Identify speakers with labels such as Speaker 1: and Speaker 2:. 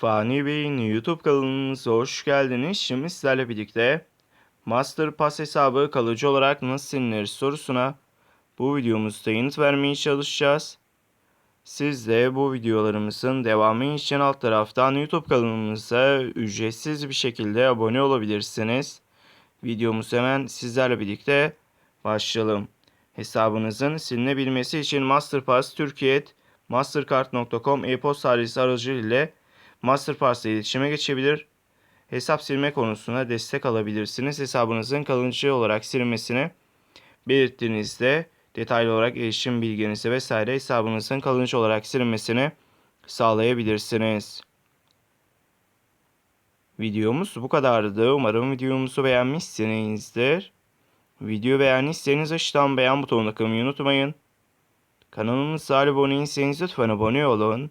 Speaker 1: Fani Bey'in YouTube kanalımıza hoş geldiniz. Şimdi sizlerle birlikte Masterpass hesabı kalıcı olarak nasıl silinir sorusuna bu videomuzda yanıt vermeye çalışacağız. Siz de bu videolarımızın devamı için alt taraftan YouTube kanalımıza ücretsiz bir şekilde abone olabilirsiniz. Videomuz hemen sizlerle birlikte başlayalım. Hesabınızın silinebilmesi için Masterpass Türkiye mastercard.com e-posta adresi aracılığıyla Masterpass ile iletişime geçebilir. Hesap silme konusunda destek alabilirsiniz. Hesabınızın kalıcı olarak silinmesini belirttiğinizde detaylı olarak erişim bilginizi vesaire hesabınızın kalıcı olarak silinmesini sağlayabilirsiniz. Videomuz bu kadardı. Umarım videomuzu beğenmişsinizdir. Video beğendiyseniz aşağıdan beğen butonuna kılmayı unutmayın. Kanalımıza abone değilseniz lütfen abone olun.